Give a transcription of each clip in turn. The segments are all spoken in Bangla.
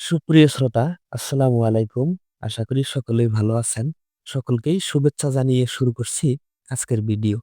সুপ্রিয় শ্রোতা, আসসালামু আলাইকুম। আশা করি সকলেই ভালো আছেন। সকলকেই শুভেচ্ছা জানিয়ে শুরু করছি আজকের ভিডিও।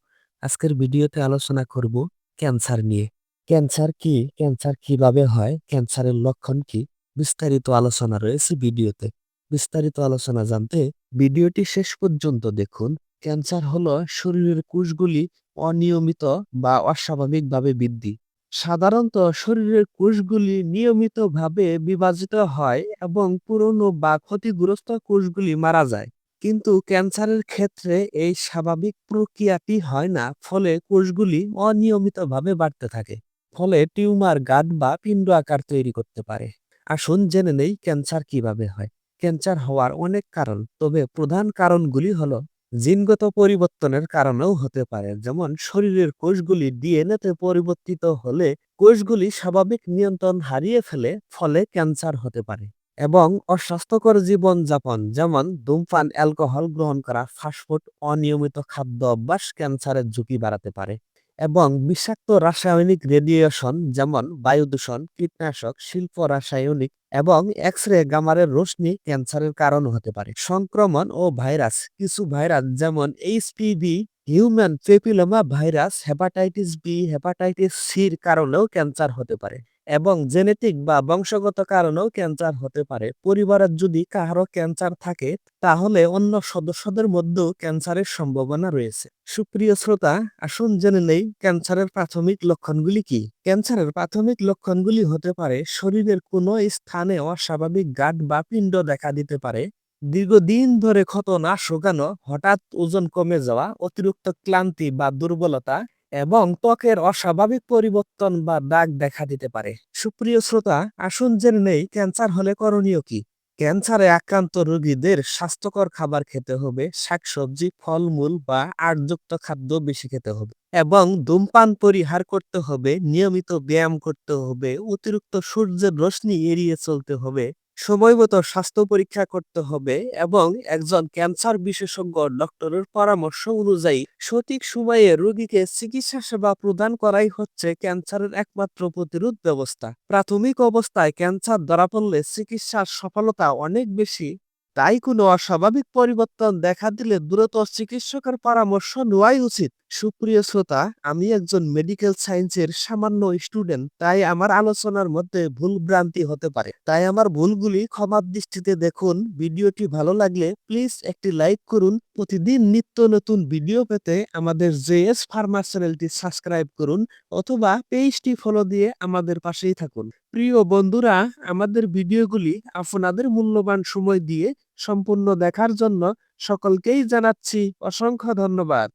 আজকের ভিডিওতে আলোচনা করব ক্যান্সার নিয়ে। ক্যান্সার কি? ক্যান্সার কীভাবে হয়? ক্যান্সারের লক্ষণ কি? বিস্তারিত আলোচনা রয়েছে ভিডিওতে। বিস্তারিত আলোচনা জানতে ভিডিওটি শেষ পর্যন্ত দেখুন। ক্যান্সার হলো শরীরের কোষগুলি অনিয়মিত বা অস্বাভাবিকভাবে বৃদ্ধি। সাধারণত শরীরের কোষগুলি নিয়মিতভাবে বিভাজিত হয় এবং পুরনো বা ক্ষতিগ্রস্ত কোষগুলি মারা যায়। কিন্তু ক্যান্সারের ক্ষেত্রে এই স্বাভাবিক প্রক্রিয়াটি হয় না, ফলে কোষগুলি অনিয়মিতভাবে বাড়তে থাকে, ফলে টিউমার গাঁট বা পিণ্ড আকার তৈরি করতে পারে। আসুন জেনে নেই ক্যান্সার কীভাবে হয়। ক্যান্সার হওয়ার অনেক কারণ, তবে প্রধান কারণগুলি হলো জিনগত পরিবর্তনের কারণেও হতে পারে। যেমন শরীরের কোষগুলি ডিএনএতে পরিবর্তিত হলে কোষগুলি স্বাভাবিক নিয়ন্ত্রণ হারিয়ে ফেলে, ফলে ক্যান্সার হতে পারে এবং অস্বাস্থ্যকর জীবনযাপন, যেমন ধূমপান, অ্যালকোহল গ্রহণ করা, ফাস্টফুড, অনিয়মিত খাদ্য অভ্যাস ক্যান্সারের ঝুঁকি বাড়াতে পারে। এবং বিষাক্ত রাসায়নিক রেডিয়েশন যেমন বায়ু দূষণ কীটনাশক, শিল্প রাসায়নিক এবং এক্স রে গামারের রশ্মি ক্যান্সারের কারণ হতে পারে। সংক্রমণ ও ভাইরাস, কিছু ভাইরাস যেমন HPV human papilloma virus, hepatitis B, hepatitis সির কারণেও ক্যান্সার হতে পারে। এবং জেনেটিক বা বংশগত কারণেও ক্যান্সার হতে পারে। পরিবারের যদি কারও ক্যান্সার থাকে, তাহলে অন্য সদস্যদের মধ্যেও ক্যান্সারের সম্ভাবনা রয়েছে। সুপ্রিয় শ্রোতা, আসুন জেনে নেই ক্যান্সারের প্রাথমিক লক্ষণগুলি কি? ক্যান্সারের প্রাথমিক লক্ষণগুলি হতে পারে শরীরের কোনো স্থানে অস্বাভাবিক গাঁট বা পিণ্ড দেখা দিতে পারে, দীর্ঘদিন ধরে ক্ষত না শুকানো, হঠাৎ ওজন কমে যাওয়া, অতিরিক্ত ক্লান্তি বা দুর্বলতা এবং ত্বকের অস্বাভাবিক পরিবর্তন বা দাগ দেখা দিতে পারে। সুপ্রিয় শ্রোতা, আসুন জেনে নেই ক্যান্সার হলে করণীয় কি? ক্যান্সারে আক্রান্ত রোগীদের স্বাস্থ্যকর খাবার খেতে হবে, শাকসবজি, ফলমূল বা আটযুক্ত খাদ্য বেশি খেতে হবে এবং ধূমপান পরিহার করতে হবে, নিয়মিত ব্যায়াম করতে হবে, অতিরিক্ত সূর্যের রশ্মি এড়িয়ে চলতে হবে সময়মতো স্বাস্থ্য পরীক্ষা করতে হবে এবং একজন ক্যান্সার বিশেষজ্ঞ ডক্টরের পরামর্শ অনুযায়ী সঠিক সময়ে রোগীকে চিকিৎসা সেবা প্রদান করাই হচ্ছে ক্যান্সারের একমাত্র প্রতিরোধ ব্যবস্থা। প্রাথমিক অবস্থায় ক্যান্সার ধরা পড়লে চিকিৎসার সফলতা অনেক বেশি তাই কোনো অস্বাভাবিক পরিবর্তন দেখা দিলে দ্রুত চিকিৎসকের পরামর্শ নেওয়াই উচিত। সুপ্রিয় শ্রোতা, আমি একজন মেডিকেল সায়েন্সের সামান্য স্টুডেন্ট তাই আমার আলোচনার মধ্যে ভুল ভ্রান্তি হতে পারে। তাই আমার ভুলগুলি ক্ষমার দৃষ্টিতে দেখুন। ভিডিওটি ভালো লাগলে প্লিজ একটি লাইক করুন। প্রতিদিন নিত্য নতুন ভিডিও পেতে আমাদের জেএস ফার্মা চ্যানেলটি সাবস্ক্রাইব করুন অথবা পেজটি ফলো দিয়ে আমাদের পাশেই থাকুন। প্রিয় বন্ধুরা, আমাদের ভিডিওগুলি আপনাদের মূল্যবান সময় দিয়ে সম্পূর্ণ দেখার জন্য সকলকেই জানাচ্ছি অসংখ্য ধন্যবাদ।